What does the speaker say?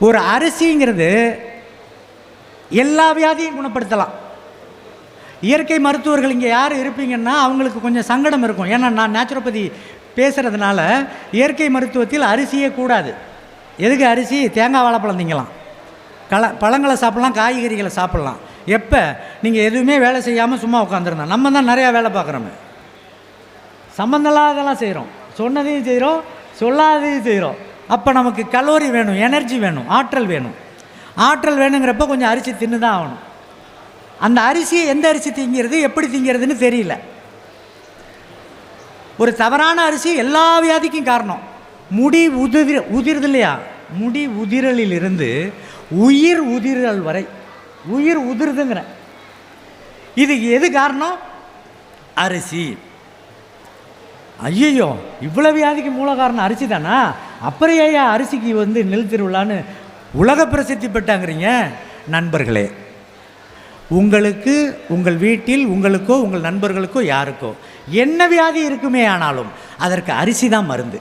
ஒரு அரிசிங்கிறது எல்லா வியாதியும் குணப்படுத்தலாம். இயற்கை மருத்துவர்கள் இங்கே யார் இருப்பீங்கன்னா அவங்களுக்கு கொஞ்சம் சங்கடம் இருக்கும். ஏன்னா நான் நேச்சுரோபதி பேசுகிறதுனால இயற்கை மருத்துவத்தில் அரிசியே கூடாது. எதுக்கு அரிசி? தேங்காய் வாழைப்பழம் திங்கலாம். கல பழங்களை சாப்பிட்லாம் காய்கறிகளை சாப்பிட்லாம். எப்போ? நீங்கள் எதுவுமே வேலை செய்யாமல் சும்மா உட்காந்துருந்தோம் நம்ம தான் நிறையா வேலை பார்க்குறோமே. சம்மந்தமில்லாதெல்லாம் செய்கிறோம் சொன்னதையும் செய்கிறோம் சொல்லாததையும் செய்கிறோம் அப்போ நமக்கு கலோரி வேணும் எனர்ஜி வேணும் ஆற்றல் வேணும். ஆற்றல் வேணுங்கிறப்ப கொஞ்சம் அரிசி தின்னு தான் ஆகணும். அந்த அரிசியை எந்த அரிசி திங்கிறது எப்படி திங்கிறதுன்னு தெரியல. ஒரு தவறான அரிசி எல்லா வியாதிக்கும் காரணம். முடி உதிர் உதிருது இல்லையா? முடி உதிரலிலிருந்து உயிர் உதிரல் வரை உயிர் உதிருதுங்கிறேன் இதுக்கு எது காரணம்? அரிசி. ஐயையோ இவ்வளோ வியாதிக்கு மூல காரணம் அரிசி தானா? அப்புறம் ஏயா அரிசிக்கு வந்து நெல் திருவிழான்னு உலக பிரசித்தி பெற்றாங்கிறீங்க? நண்பர்களே உங்களுக்கு உங்கள் வீட்டில் உங்களுக்கோ உங்கள் நண்பர்களுக்கோ யாருக்கோ என்ன வியாதி இருக்குமே ஆனாலும் அதற்கு அரிசி தான் மருந்து.